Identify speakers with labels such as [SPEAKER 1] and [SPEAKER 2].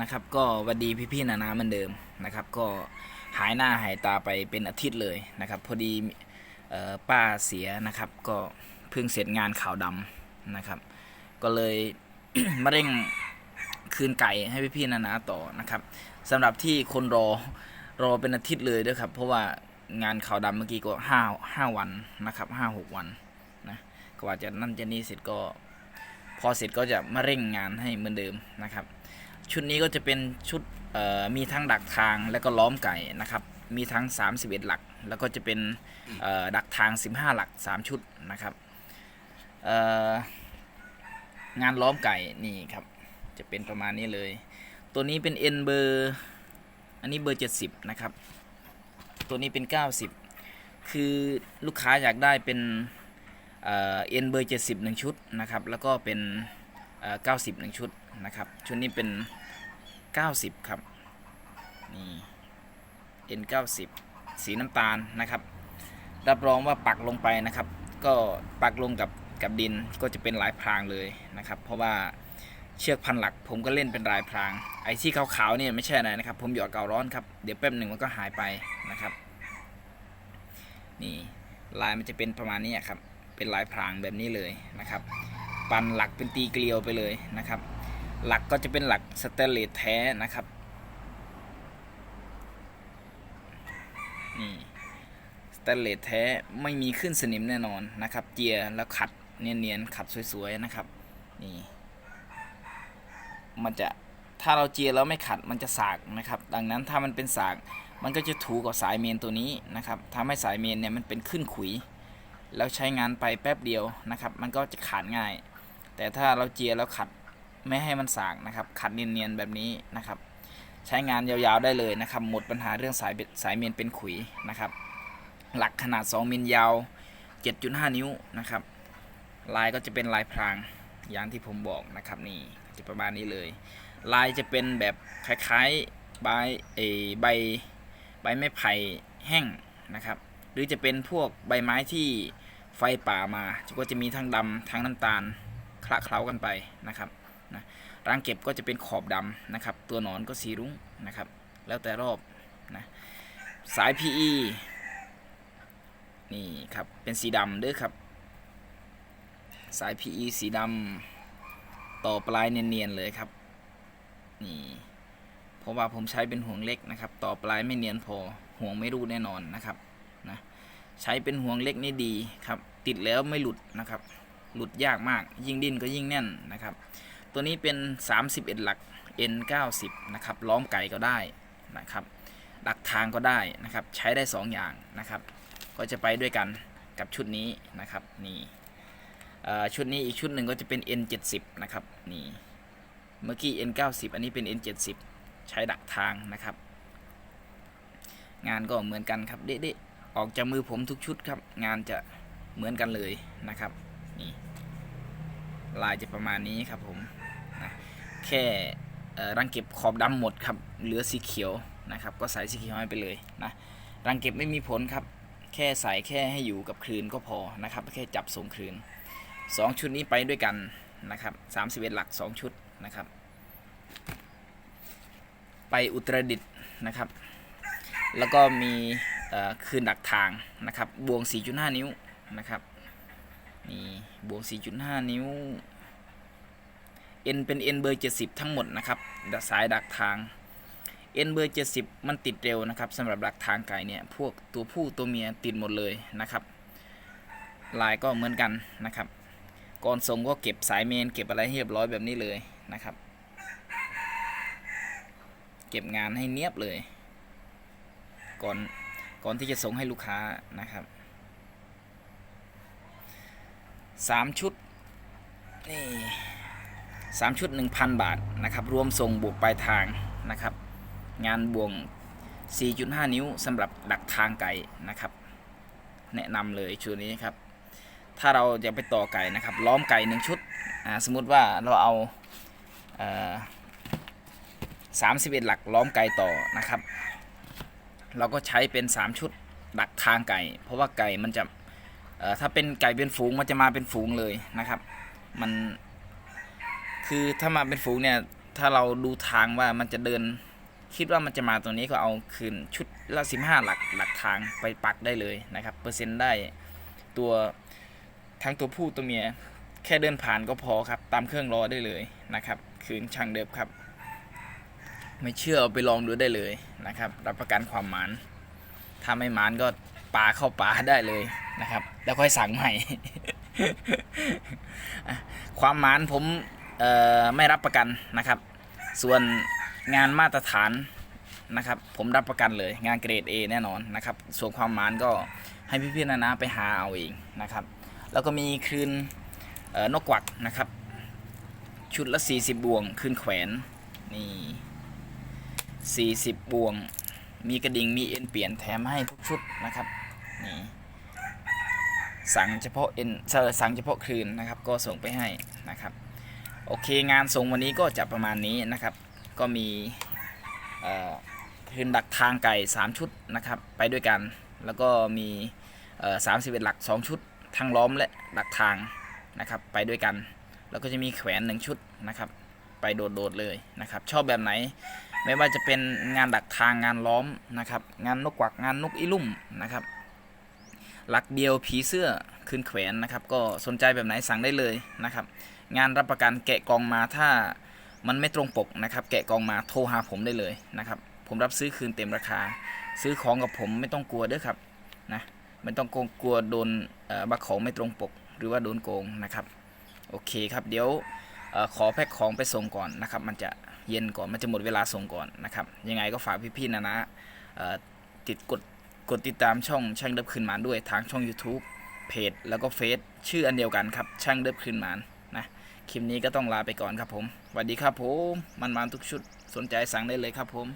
[SPEAKER 1] นะครับก็วัดดีพี่ๆนานาเหมือนเดิมนะครับ ก็หายหน้าหายตาไปเป็นอาทิตย์เลยนะครับ พอดีออป้าเสียนะครับ ก็เพิ่งเสร็จงานข่าวดำนะครับ ก็เลยมาเร่งคืนไก่ให้พี่ๆนานาต่อนะครับสำหรับที่คนรอรอเป็นอาทิตย์เลยด้วยครับ เพราะว่างานข่าวดำเมื่อกี้ก็ห้าห้าวันนะครับห้าหกวันนะกว่าจะนั่นจะนี่เสร็จก็ พอเสร็จก็จะมาเร่งงานให้เหมือนเดิมนะครับ ชุดนี้ก็จะเป็นชุดมีทั้งดักทางแล้วก็ล้อมไก่นะครับ มีทั้ง 31 หลัก แล้วก็จะเป็นดักทาง 15 หลัก 3 ชุดนะครับงานล้อมไก่นี่ครับ จะเป็นประมาณนี้เลย ตัวนี้เป็น N เบอร์อันนี้เบอร์ 70 นะครับ ตัวนี้เป็น 90 คือลูกค้าอยากได้เป็นเอ่อ N เบอร์ 70 1 ชุดนะครับ แล้วก็เป็นเอ่อ90 1 ชุดนะครับ ชุดนี้เป็น 90 ครับ นี่ N 90สีน้ำตาลนะครับ รับรองว่าปักลงไปนะครับ ก็ปักลงกับกับดินก็จะเป็นลายพรางเลยนะครับ เพราะว่าเชือกพันหลัก ผมก็เล่นเป็นลายพราง ไอ้ที่ขาวๆเนี่ยไม่ใช่อะไรนะครับ ผมหยอดเการ้อนครับ เดี๋ยวแป๊บหนึ่งมันก็หายไปนะครับ นี่ลายมันจะเป็นประมาณนี้ครับ เป็นลายพรางแบบนี้เลยนะครับ ปันหลักเป็นตีเกลียวไปเลยนะครับ หลักก็จะเป็นหลักสเตนเลสแท้นะครับนี่สเตนเลสแท้ไม่มีขึ้นสนิมแน่นอนนะครับ เจียแล้วขัดเนียนๆขัดสวยๆนะครับนี่มันจะถ้าเราเจียแล้วไม่ขัดมันจะสากนะครับ ดังนั้นถ้ามันเป็นสากมันก็จะถูกับสายเมนตัวนี้นะครับทำให้สายเมนเนี่ยมันเป็นขึ้นขุย แล้วใช้งานไปแป๊บเดียวนะครับ มันก็จะขาดง่าย แต่ถ้าเราเจียแล้วขัด ไม่ให้มันสากนะครับ ขัดเนียนๆแบบนี้นะครับ ใช้งานยาวๆได้เลยนะครับ หมดปัญหาเรื่องสายเบ็ดสายเมนเป็นขุยนะครับ หลักขนาด 2 มิลยาว 7.5 นิ้วนะครับ ลายก็จะเป็นลายพรางอย่างที่ผมบอกนะครับนี่จะประมาณนี้เลย ลายจะเป็นแบบคล้ายๆใบเอใบใบไม้ไผ่แห้งนะครับ หรือจะเป็นพวกใบไม้ที่ไฟป่ามาก็จะมีทั้งดำทั้งน้ำตาลคละเคล้ากันไปนะครับ นะรังเก็บก็จะเป็นขอบดำนะครับ ตัวหนอนก็สีรุ้งนะครับ แล้วแต่รอบนะสาย PE นี่ครับ เป็นสีดำเด้อครับ สาย PE สีดำต่อปลายเนียนๆเลยครับ นี่เพราะว่าผมใช้เป็นห่วงเล็กนะครับ ต่อปลายไม่เนียนพอห่วงไม่รูดแน่นอนนะครับนะใช้เป็นห่วงเล็กนี่ดีครับ ติดแล้วไม่หลุดนะครับ หลุดยากมาก ยิ่งดิ้นก็ยิ่งแน่นนะครับ ตัวนี้เป็น 31 หลัก N 90นะครับล้อมไก่ก็ได้นะครับดักทางก็ได้นะครับใช้ได้ 2 อย่างนะครับ ก็จะไปด้วยกันกับชุดนี้นะครับนี่ชุดนี้อีกชุดหนึ่งก็จะเป็น N 70นะครับนี่เมื่อกี้ N 90อันนี้เป็น N 70ใช้ดักทางนะครับ งานก็เหมือนกันครับเด๊ะๆออกจากมือผมทุกชุดครับ งานจะเหมือนกันเลยนะครับนี่ลายจะประมาณนี้ครับผม แค่รังเก็บขอบดำหมดครับ เหลือสีเขียวนะครับ ก็ใส่สีเขียวให้ไปเลยนะรังเก็บไม่มีผลครับ แค่ใส่แค่ให้อยู่กับคลืนก็พอนะครับ แค่จับส่งคลืนสองชุดนี้ไปด้วยกันนะครับสามสิบเอ็ดหลักสองชุดนะครับ ไปอุตรดิตนะครับ แล้วก็มีคืนดักทางนะครับ บวง 4.5 นิ้วนะครับ นี่ บวง 4.5 นิ้ว N เป็น N เบอร์ 70 ทั้งหมดนะครับสายดักทาง N เบอร์ 70 มันติดเร็วนะครับสำหรับดักทางไก่เนี่ยพวกตัวผู้ตัวเมียติดหมดเลยนะครับลายก็เหมือนกันนะครับก่อนส่งก็เก็บสายเมน เก็บอะไรให้เรียบร้อยแบบนี้เลยนะครับ เก็บงานให้เนียบเลย ก่อนก่อนที่จะส่งให้ลูกค้านะครับสามชุดนี่ สามชุด 1,000 บาทนะครับรวมส่งบวกปลายทางนะครับงานบวง 4.5 นิ้วสำหรับดักทางไก่นะครับ แนะนำเลยชุดนี้ครับ ถ้าเราจะไปต่อไก่นะครับ ล้อมไก่หนึ่งชุดสมมติว่าเราเอาเอ่อ31หลักล้อมไก่ต่อนะครับ เราก็ใช้เป็น 3 ชุดดักทางไก่ เพราะว่าไก่มันจะถ้าเป็นไก่เป็นฝูงมันจะมาเป็นฝูงเลยนะครับ มัน คือถ้ามาเป็นฝูงเนี่ย ถ้าเราดูทางว่ามันจะเดิน คิดว่ามันจะมาตรงนี้ก็เอาคืนชุดละสิบห้าหลักหลักทางไปปักได้เลยนะครับ เปอร์เซ็นต์ได้ตัวทั้งตัวผู้ตัวเมียแค่เดินผ่านก็พอครับ ตามเครื่องรอได้เลยนะครับ คืนช่างเดิมครับ ไม่เชื่อเอาไปลองดูได้เลยนะครับ รับประกันความหมานถ้าไม่หมานก็ปลาเข้าป่าได้เลยนะครับ แล้วค่อยสั่งใหม่ ความหมานผม ไม่รับประกันนะครับ ส่วนงานมาตรฐานนะครับ ผมรับประกันเลยงานเกรด A แน่นอนนะครับ ส่วนความหมานก็ให้พี่ๆนานาไปหาเอาเองนะครับ แล้วก็มีคืนนกกวักนะครับ ชุดละ 40 บวงคืนแขวนนี่40 บวง มีกระดิ่งมีเอ็นเปลี่ยนแถมให้ทุกชุดนะครับนี่สั่งเฉพาะเอ็นสั่งเฉพาะคืนนะครับ ก็ส่งไปให้นะครับ โอเคงานส่งวันนี้ก็จะประมาณนี้นะครับ ก็มีเอ่อคืนดักทางไก่ 3 ชุดนะครับ ไปด้วยกัน แล้วก็มีสามสิบเอ็ดหลัก 2 ชุดทั้งล้อมและดักทางนะครับ ไปด้วยกัน แล้วก็จะมีแขวนหนึ่งชุดนะครับ ไปโดดๆเลยนะครับ ชอบแบบไหน ไม่ว่าจะเป็นงานดักทางงานล้อมนะครับ งานนกกวักงานนกอีลุ่มนะครับ หลักเดียวผีเสื้อคืนแขวนนะครับ ก็สนใจแบบไหนสั่งได้เลยนะครับ งานรับประกันแกะกองมาถ้ามันไม่ตรงปกนะครับ แกะกองมาโทรหาผมได้เลยนะครับ ผมรับซื้อคืนเต็มราคา ซื้อของกับผมไม่ต้องกลัวเด้อครับนะไม่ต้องกลัวโดนเอ่อบักของไม่ตรงปก หรือว่าโดนโกงนะครับ โอเคครับเดี๋ยวอขอแพ็คของไปส่งก่อนนะครับ มันจะเย็นก่อนมันจะหมดเวลาส่งก่อนนะครับ ยังไงก็ฝากพี่ๆนะนะติดกด กดติดตามช่องช่างเดิบคืนหมานด้วยทางช่อง YouTube เพจแล้วก็เฟซชื่ออันเดียวกันครับ ช่างเดิบคืนหมานนะคลิปนี้ก็ต้องลาไปก่อนครับผมสวัสดีครับผมมันมาทุกชุดสนใจสั่งได้เลยครับผม